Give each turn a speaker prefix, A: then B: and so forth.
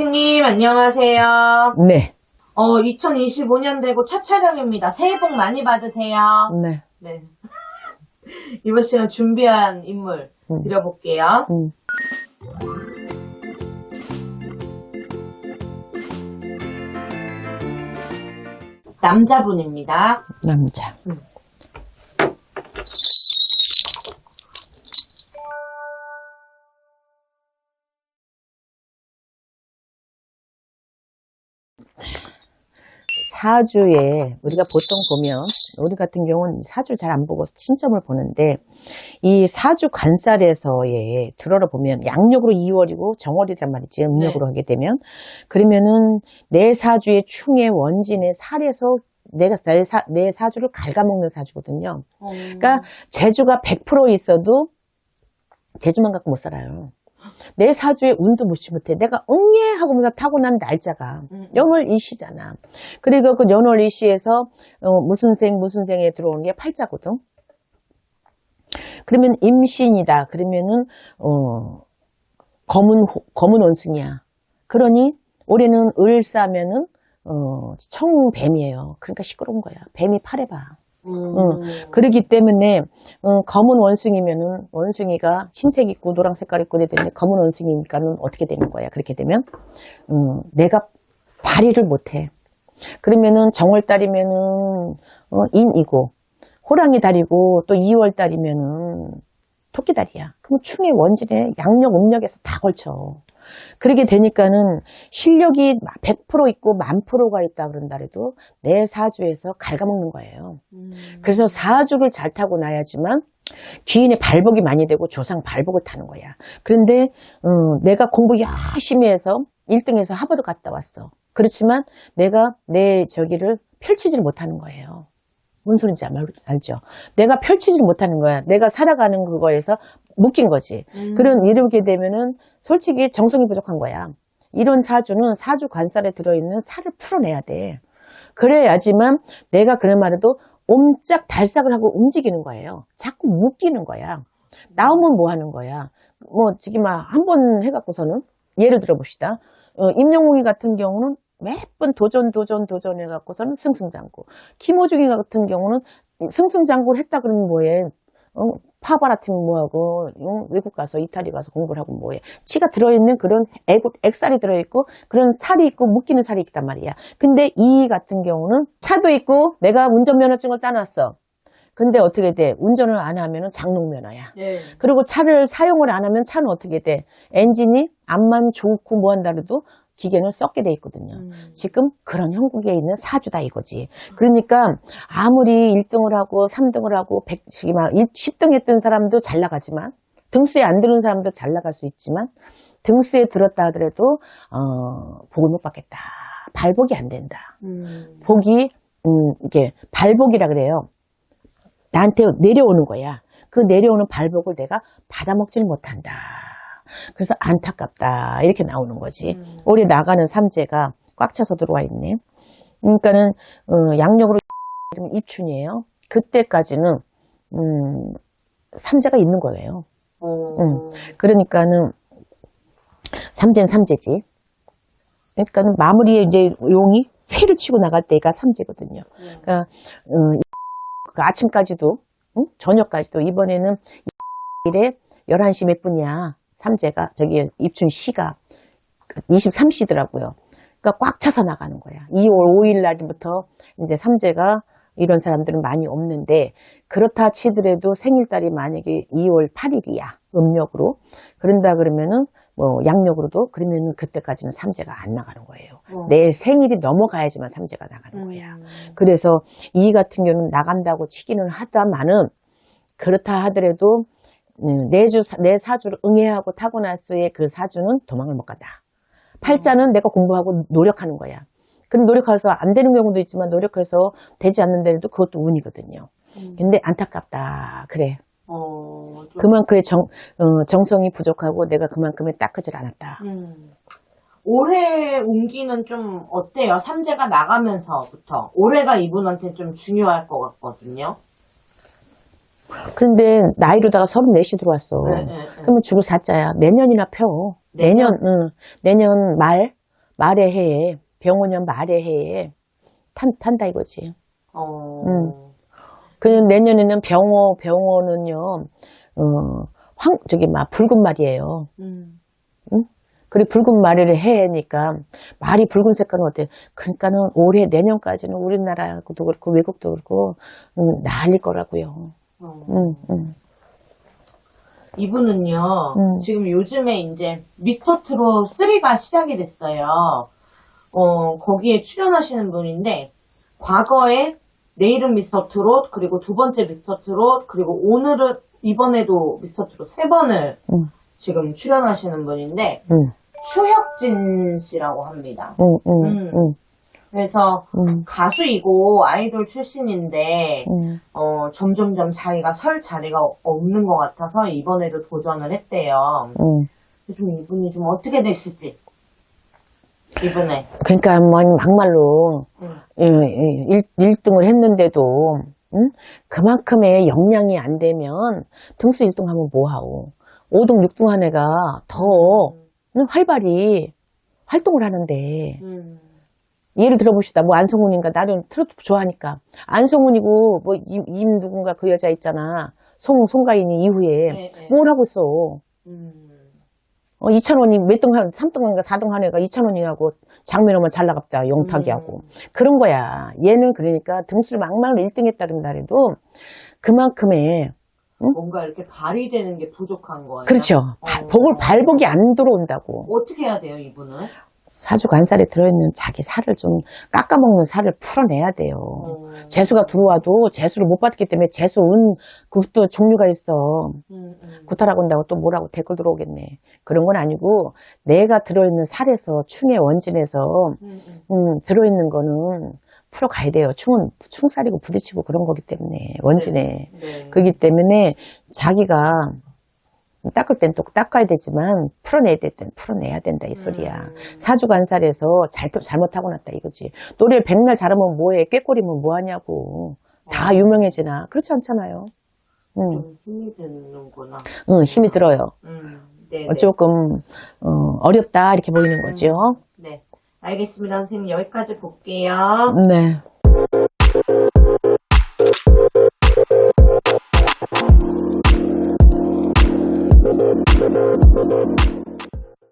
A: 선생님, 안녕하세요.
B: 네.
A: 어, 2025년 되고 첫 촬영입니다. 새해 복 많이 받으세요.
B: 네.
A: 네. 이번 시간 준비한 인물
B: 음.
A: 드려볼게요.
B: 음.
A: 남자분입니다.
B: 남자. 사주에 우리가 보통 보면 우리 같은 경우는 사주를 잘안 보고 신점을 보는데 이 사주 관살에서의 들어라 보면 양력으로 2월이고 정월이란 말이지 음력으로 하게 되면 그러면은 내 사주의 충의 원진의 살에서 내가 내, 사, 내 사주를 갉아먹는 사주거든요. 그러니까 재주가 100% 있어도 재주만 갖고 못 살아요. 내 사주에 운도 무시 못해. 내가 응예 하고 뭔가 타고난 날짜가
A: 음.
B: 연월 이시잖아. 그리고 그 연월 이시에서 어, 무슨 생 무슨 생에 들어오는 게 팔자거든. 그러면 임신이다. 그러면은 어, 검은 호- 검은 원숭이야. 그러니 올해는 을사면은 어, 청뱀이에요. 그러니까 시끄러운 거야. 뱀이 팔에 봐.
A: 음.
B: 그러기 때문에 어, 검은 원숭이면은 원숭이가 흰색 있고 노란 색깔 있고 되는데 검은 원숭이니까는 어떻게 되는 거야? 그렇게 되면 음, 내가 발휘를 못해. 그러면은 정월 달이면은 어, 인이고 호랑이 달이고 또 2월 달이면은 토끼 달이야. 그럼 충의 원진에 양력 음력에서 다 걸쳐. 그렇게 되니까는 실력이 100% 있고 만 프로가 있다 그런다 해도 내 사주에서 갉아먹는 거예요.
A: 음.
B: 그래서 사주를 잘 타고 나야지만 귀인의 발복이 많이 되고 조상 발복을 타는 거야. 그런데 어, 내가 공부 열심히 해서 1등해서 하버드 갔다 왔어. 그렇지만 내가 내 저기를 펼치지를 못하는 거예요. 뭔 소린지 알- 알죠? 내가 펼치지 못하는 거야. 내가 살아가는 그거에서 묶인 거지.
A: 음.
B: 그런 이렇게 되면은 솔직히 정성이 부족한 거야. 이런 사주는 사주 관살에 들어있는 살을 풀어내야 돼. 그래야지만 내가 그나마라도 옴짝 달싹을 하고 움직이는 거예요. 자꾸 묶이는 거야. 나오면 뭐 하는 거야. 뭐 지금 한 번 해갖고서는 예를 들어 봅시다. 어, 임영웅이 같은 경우는 몇번 도전 도전 도전 해갖고서는 승승장구. 김호중이 같은 경우는 승승장구를 했다 그러면 뭐해? 어, 파바라팀 뭐하고 어, 외국 가서 이탈리 가서 공부를 하고 뭐해? 치가 들어있는 그런 액, 액살이 들어있고 그런 살이 있고 묶이는 살이 있단 말이야. 근데 이 같은 경우는 차도 있고 내가 운전면허증을 따놨어. 근데 어떻게 돼? 운전을 안 하면은 장롱면허야.
A: 예.
B: 그리고 차를 사용을 안 하면 차는 어떻게 돼? 엔진이 암만 좋고 뭐 한다 해도 기계는 썩게 돼 있거든요.
A: 음.
B: 지금 그런 형국에 있는 사주다 이거지. 그러니까 아무리 1등을 하고 3등을 하고 100, 10등 했던 사람도 잘 나가지만 등수에 안 드는 사람도 잘 나갈 수 있지만 등수에 들었다 하더라도 어, 복을 못 받겠다. 발복이 안 된다.
A: 음.
B: 복이 음, 이게 발복이라 그래요. 나한테 내려오는 거야. 그 내려오는 발복을 내가 받아먹지를 못한다. 그래서 안타깝다. 이렇게 나오는 거지.
A: 음.
B: 올해 나가는 삼재가 꽉 차서 들어와 있네. 그러니까는 어, 양력으로 입춘이에요. 그때까지는 음, 삼재가 있는 거예요.
A: 어.
B: 음. 그러니까는 삼재는 삼재지. 그러니까는 마무리에 이제 용이 회를 치고 나갈 때가 삼재거든요.
A: 음.
B: 그러니까 음, 그 아침까지도 응? 저녁까지도 이번에는 일에 11시 몇 분이야. 삼재가 저기 입춘 시가 23시더라고요. 그러니까 꽉 차서 나가는 거야. 2월 5일 날부터 이제 삼재가 이런 사람들은 많이 없는데 그렇다 치더라도 생일달이 만약에 2월 8일이야. 음력으로. 그런다 그러면은 뭐 양력으로도 그러면은 그때까지는 삼재가 안 나가는 거예요.
A: 어.
B: 내일 생일이 넘어가야지만 삼재가 나가는 거야.
A: 음.
B: 그래서 이 같은 경우는 나간다고 치기는 하다마는 그렇다 하더라도 음, 내, 주, 내 사주를 응애하고 타고났수의 그 사주는 도망을 못 간다. 팔자는 내가 공부하고 노력하는 거야. 그럼 노력해서 안 되는 경우도 있지만 노력해서 되지 않는 데도 그것도 운이거든요.
A: 음.
B: 근데 안타깝다. 그래.
A: 어. 좀-
B: 그만큼의 정, 어, 정성이 부족하고 내가 그만큼의 딱하질 않았다.
A: 음. 올해 운기는 좀 어때요? 삼재가 나가면서부터. 올해가 이분한테 좀 중요할 것 같거든요.
B: 그런데 나이로다가 34시 들어왔어.
A: 네, 네, 네.
B: 그러면 죽을 사자야. 내년이나 펴.
A: 내년?
B: 내년, 응. 내년 말, 말의 해에, 병원년 말의 해에 탄, 탄다 이거지.
A: 어.
B: 음. 그 내년에는 병호, 병호는요, 어, 황, 저기, 막, 붉은 말이에요.
A: 음.
B: 그리고 붉은 말을 해니까 말이 붉은 색깔은 어때? 그러니까는 올해 내년까지는 우리나라도 그렇고 외국도 그렇고 음, 난릴 거라고요.
A: 어.
B: 음, 음.
A: 이분은요,
B: 음.
A: 지금 요즘에 이제 미스터 트롯 3가 시작이 됐어요. 어, 거기에 출연하시는 분인데, 과거에 내일은 미스터 트롯, 그리고 두 번째 미스터 트롯, 그리고 오늘은, 이번에도 미스터 트롯 세 번을
B: 음.
A: 지금 출연하시는 분인데,
B: 음,
A: 추혁진 씨라고 합니다.
B: 음, 음,
A: 음.
B: 음,
A: 그래서
B: 음,
A: 가수이고 아이돌 출신인데,
B: 음.
A: 어, 점점점 자기가 설 자리가 없는 것 같아서 이번에도 도전을 했대요.
B: 음.
A: 좀 이분이 좀 어떻게 되실지. 이번에.
B: 그러니까 뭐 막말로
A: 응.
B: 일, 1등을 했는데도 응? 그만큼의 역량이 안 되면 등수 1등 하면 뭐하오. 5등, 6등 한 애가 더 응? 활발히 활동을 하는데
A: 음.
B: 예를 들어봅시다. 뭐 안성훈인가 나는 트로트 좋아하니까 안성훈이고 뭐 임, 임 누군가 그 여자 있잖아. 송 송가인이 이후에
A: 네, 네.
B: 뭘 하고 있어.
A: 음.
B: 어, 2천원이 몇 등, 한, 3등인가 4등 한 애가 2천원이라고 장면오면 잘 나갔다, 영탁이 하고.
A: 음.
B: 그런 거야. 얘는 그러니까 등수를 막말로 1등 했다는 날에도 그만큼의,
A: 뭔가 이렇게 발휘되는 게 부족한 거예요.
B: 그렇죠.
A: 어.
B: 발- 복을, 발복이 안 들어온다고.
A: 어떻게 해야 돼요, 이분은?
B: 사주 관살에 들어있는 자기 살을 좀 깎아먹는 살을 풀어내야 돼요.
A: 어.
B: 재수가 들어와도 재수를 못 받기 때문에 재수 은 그것도 종류가 있어.
A: 음, 음.
B: 구타라고 한다고 또 뭐라고 댓글 들어오겠네. 그런 건 아니고 내가 들어있는 살에서 충의 원진에서
A: 음, 음.
B: 음, 들어있는 거는 풀어가야 돼요. 충은 충살이고 부딪히고 그런 거기 때문에 원진에.
A: 네.
B: 그렇기 때문에 자기가 닦을 땐 또 닦아야 되지만 풀어내야 될 때는 풀어내야 된다 이 소리야.
A: 음.
B: 사주관살에서 잘, 잘못하고 났다 이거지. 노래 백날 잘하면 뭐해? 꾀꼬리면 뭐하냐고. 다 유명해지나? 그렇지 않잖아요. 응,
A: 좀 힘이 드는구나.
B: 응, 힘이 들어요.
A: 음. 네,
B: 어, 조금 어, 어렵다 이렇게 보이는 거죠.
A: 네. 알겠습니다. 선생님, 여기까지 볼게요.
B: 네.